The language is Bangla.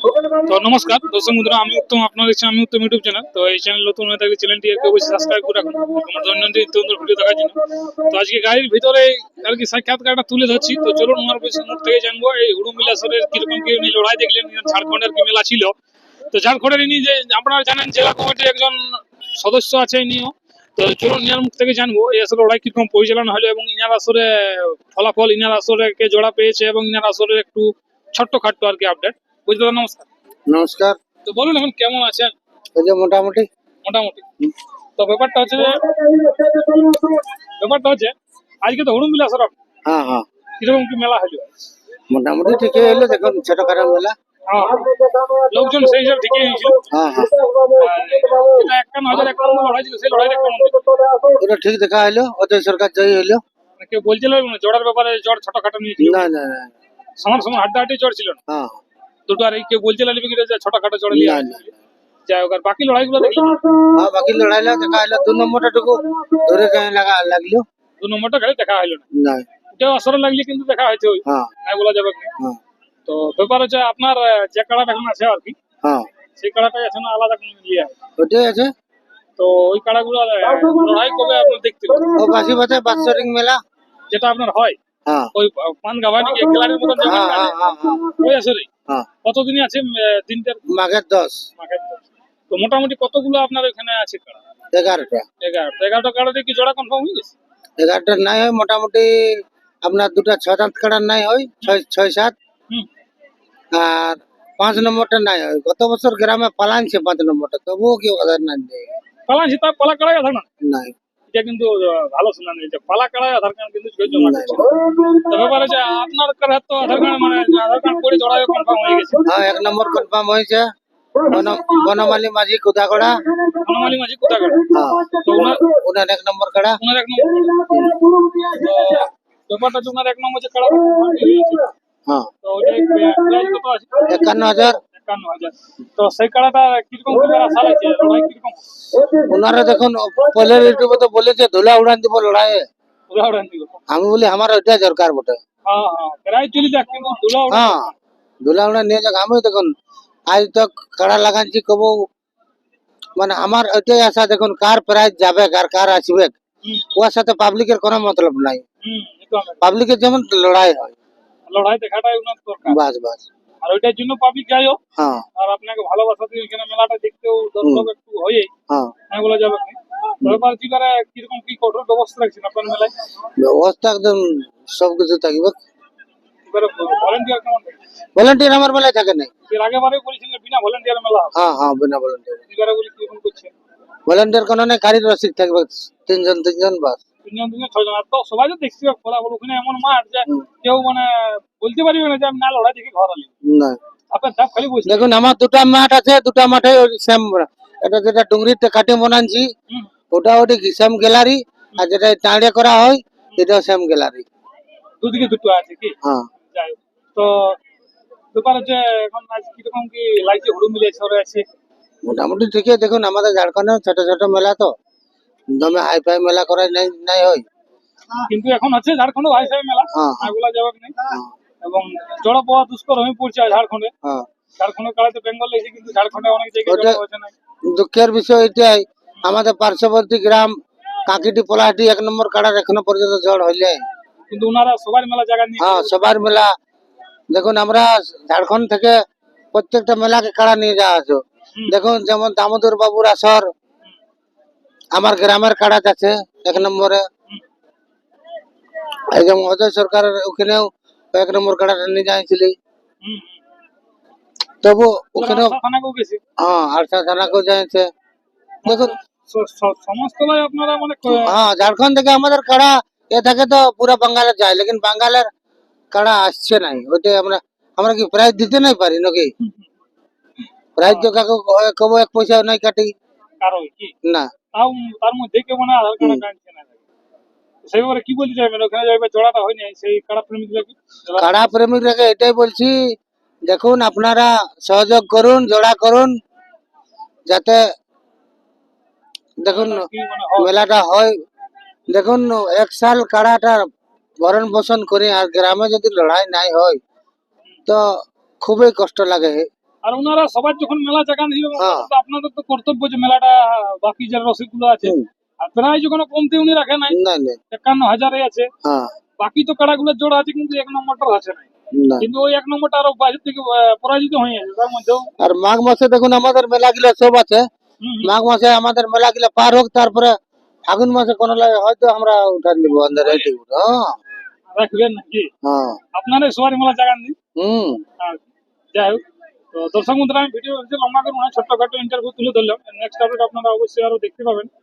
তো নমস্কার, দর্শক বন্ধুরা, আমি উত্তম, আপনার আমি উত্তম ইউটিউব চ্যানেল। তো এই চ্যানেল নতুন হয়ে থাকলে চ্যানেলটি একটু অবশ্যই সাবস্ক্রাইব করে রাখুন। আমার দৈনন্দিন তন্ত্র ভিডিও দেখার জন্য। তো আজকে গাড়ির ভিতরে আর কি সাক্ষাৎকারটা তুলে ধরছি। তো চলুন বেশি মুখ থেকে জানব, এই হুড়ু মিলাসরের কীরকম কি উনি লড়াই দেখলেন ঝাড়খণ্ডের কি মেলা ছিল। তো ঝাড়খণ্ডের ইনি যে, আপনারা জানেন জেলা কমিটির একজন সদস্য আছে ইনিও। তো চলুন, ইনার মুখ থেকে জানব, এই আসলে লড়াই কীরকম পরিচালনা হলো এবং ইনার আসরে ফলাফল, ইনার আসরে কে জোড়া পেয়েছে এবং ইনার আসরে একটু ছোট্ট খাট্ট আর কি আপডেট বুঝতে পারলাম নমস্কার। নমস্কার। তো বলুন এখন কেমন আছেন? এই যে মোটামুটি। মোটামুটি। তো ব্যাপারটা হচ্ছে যে ব্যাপারটা হচ্ছে আজকে তো বিলাস হ্যাঁ হ্যাঁ। কীরকম কি মেলা হলো? মোটামুটি ঠিকই হইল দেখুন ছোটখাটো মেলা। হ্যাঁ। লোকজন সেই হিসাবে ঠিকই হয়েছিল হ্যাঁ হ্যাঁ। একান্ন হাজার একান্ন লড়াই ছিল সেই লড়াইটা কেমন দেখলেন? ঠিক দেখা হইল অজয় সরকার জয়ী হইল মানে কেউ বলছিল জড়ার ব্যাপারে জড় ছোটখাটো নিয়েছিল। না না না। সমান সমান হাড্ডাহাড্ডি জড় ছিল না। হ্যাঁ। দুটো আর এই কেউ বলছিল লিপি যে ছোটখাটো জড় নিয়ে। যাই হোক আর বাকি লড়াইগুলো দেখলাম হ্যাঁ বাকি লড়াইলো দেখা দু নম্বরটা টুকু ধরে গায়ে লাগা লাগল? দু নম্বরটা গাড়ি দেখা হলো না। না। ওটাও আসরে লাগলে কিন্তু দেখা হয়েছে ওই। হ্যাঁ। নাই বলা যাবে না। হ্যাঁ। তো ব্যাপার হচ্ছে আপনার যে কাড়াটা এখন আছে আর কি হ্যাঁ। সেই কাড়াটাই আছে না আলাদা কোনো ইয়ে ওটাই আছে। তো ওই কাড়াগুলো লড়াই কবে আপনার দেখতে? ও বাসি বাতে বাৎসরিক মেলা। যেটা আপনার হয় হ্যাঁ। ওই পান গাভা গ্যালারির মতন যে হ্যাঁ হ্যাঁ হ্যাঁ। ওই আসরে কতদিনই আছে দিনটার? মাঘের দশ। মাঘের দশ। তো মোটামুটি কতগুলো আপনার ওখানে আছে কাড়া? এগারোটা। এগারোটা। কাড়াতে কি জোড়া কনফার্ম হয়ে গেছে? এগারোটা নাই হয় মোটামুটি আপনার দুটা ছয় সাত কাড়ার নাই হয় ছয় ছয় সাত। হুম। আর পাঁচ নম্বরটা নাই হয়। গত বছর গ্রামে পালানছে পাঁচ নম্বরটা তবুও কেউ ওদের না দেয়। পালা আছে তার পালা কাড়াই আধার না? নাই। এটা কিন্তু ভালো শোনা নেই যে পালা কাড়াই আধার কার্ড কিন্তু জমা করছে। তো ব্যাপার আছে আপনার কাড়া তো আধার কার্ড মানে আধার কার্ড করে জোড়াই কনফার্ম হয়ে গেছে। হ্যাঁ এক নম্বর কনফার্ম হয়েছে। বন- বনমালী মাঝি কুদাকড়া বনমালী মাঝি কোথা কাড়া হ্যাঁ তো ওনার এক নম্বর কাড়া। ওনার এক নম্বর। তো ব্যাপারটা হচ্ছে ওনার এক নম্বর যে কাড়া হয়ে। তো ওটা একান্ন হাজার। একান্ন হাজার। তো সেই কাড়াটা কীরকম আশা লাগছে লড়াই কীরকম? ওনারা দেখুন পহলে ইউটিউবে তো বলেছে ধুলা উড়ান দিব লড়াই উদাহরণ দিব। আমি বলি আমার ওইটা দরকার বটে। হ্যাঁ হ্যাঁ প্রায় চলে যাক কিন্তু দুলা হ্যাঁ ধুলা উড়ান নিয়ে যাক। আমি দেখুন আজ তক কাড়া লাগাচ্ছি কব মানে আমার ওইটাই আশা দেখুন কার প্রাইজ যাবে আর কার আসবে। ওর সাথে পাবলিকের কোনো মতলব নাই। পাবলিকের যেমন লড়াই হয়। লড়াই দেখাটাই বাস বাস। আর ওইটার জন্য পাবলিক যাই হোক আর আপনাকে ভালোবাসা দিয়ে এখানে মেলাটা দেখতেও দর্শক একটু হয়ে হ্যাঁ। হ্যাঁ বলা যাবে না কীরকম কি কঠোর ব্যবস্থা রাখছেন আপনার মেলায়? ব্যবস্থা একদম সব কিছু থাকবে ভলেন্টিয়ার আমার বেলায় থাকে নাই। এর আগে বারে বলেছিলেন বিনা ভলেন্টিয়ার মেলা হ্যাঁ হ্যাঁ বিনা ভলেন্টিয়ার এবারে বলি কীরকম করছে ভলেন্টিয়ার কোনো নেই গাড়ির রসিদ থাকবে তিনজন তিনজন বাস। তিনজন তিনজন ছয়জন। আর তো সবাই তো দেখছি ওখানে এমন মাঠ যে কেউ মানে বলতে পারবে না যে আমি না লড়াই দেখি ঘর আলি না। আপনার চাপ খালি বসে। দেখুন আমার দুটা মাঠ আছে দুটা মাঠে সেম এটা যেটা ডুংরিতে কাটি বানাচ্ছি ওটা ওটি সেম গ্যালারি আর যেটা করা হয় এটাও সেম গ্যালারি দুদিকে দুটো আছে কি? হ্যাঁ। তো ব্যাপার হচ্ছে এখন আজ কীরকম কি লাগছে হুড়ুম মিলে সরে আছে? মোটামুটি ঠিকই। দেখুন আমাদের ঝাড়খণ্ডে ছোট ছোট মেলা তো। দমে হাই ফাই মেলা করা নাই নাই হয়। কিন্তু এখন হচ্ছে ঝাড়খণ্ড ভাই সাহেব মেলা। হ্যাঁ। এগুলা যাবে না হ্যাঁ, এবং জড়া পাওয়া দুষ্কর হয়ে পড়ছে ঝাড়খণ্ডে। হ্যাঁ। ঝাড়খণ্ডের কাড়াতে বেঙ্গল এসে কিন্তু ঝাড়খণ্ডে অনেক জায়গায় জড়া হয়েছে না দুঃখের বিষয় এটাই আমাদের পার্শ্ববর্তী গ্রাম কাকিটি পোলাহাটি এক নম্বর কাড়ার এখনও পর্যন্ত ঝড় হইলে। কিন্তু ওনারা সবার মেলা জায়গা নিয়ে হ্যাঁ সবার মেলা। দেখুন আমরা ঝাড়খণ্ড থেকে প্রত্যেকটা মেলাকে কাড়া নিয়ে যাওয়া আছে। দেখুন যেমন দামোদর বাবুর আসর আমার গ্রামের কাড়া আছে এক নম্বরে। অজয় সরকারের ওখানেও এক নম্বর কাড়াটা নিয়ে যাইছিলি। তবু ওখানে হ্যাঁ আরসা থানাকেও যাইছে। দেখুন মানে হ্যাঁ ঝাড়খণ্ড থেকে আমাদের কাড়া এ থাকে তো পুরো যায় লেকিন বাঙ্গালের কাড়া আসছে নাই। ওইটাই আমরা আমরা কি প্রাইজ দিতে নাই পারি নাকি? প্রাইজ তো কাকু কবো এক পয়সা নাই কাটি। না। তার মধ্যে কেউ আধার কার্ড কাটছে না। সেইবারে কি বলতে চাইবেন? ওখানে যাইবে জোড়াটা হয়নি সেই কাড়া প্রেমিকগুলোকে কাড়া প্রেমিক এটাই বলছি দেখুন আপনারা সহযোগ করুন জোড়া করুন যাতে দেখুন মানে হয়? মেলাটা হয়। দেখুন এক সাল কাড়াটা ভরণ পোষণ করে আর গ্রামে যদি লড়াই নাই হয় তো খুবই কষ্ট লাগে। আর ওনারা সবার যখন মেলা জাগান হ্যাঁ। আপনাদের তো কর্তব্য যে মেলাটা বাকি যে রসিদগুলো আছে আর প্রায় যখন কমতে উনি রাখে নাই। না না। একান্ন হাজারে আছে। হ্যাঁ। বাকি তো কাড়াগুলো জোড়া আছে কিন্তু এক নম্বরটা আছে না না। কিন্তু ওই এক নম্বরটা আরও বাজার থেকে পরাজিত হয়ে গেছে তার মধ্যেও আর মাঘ মাসে দেখুন আমাদের মেলা গুলা সব আছে। মাঘ মাসে আমাদের মেলা গুলা পার হোক তারপরে ফাগুন মাসে কোনো লাগে হয়তো আমরা উঠান দিব আন্দার হ্যাঁ। রাখবেন নাকি? আপনারা সবারই মেলা জাগান দিন। হুম। যাই হোক। তো দর্শক বন্ধুরা, আমি ভিডিও লম্বা করে মনে হয় ছোট্টখাটো ইন্টারভিউ তুলে ধরলাম নেক্সট আপডেট আপনারা অবশ্যই আরও দেখতে পাবেন।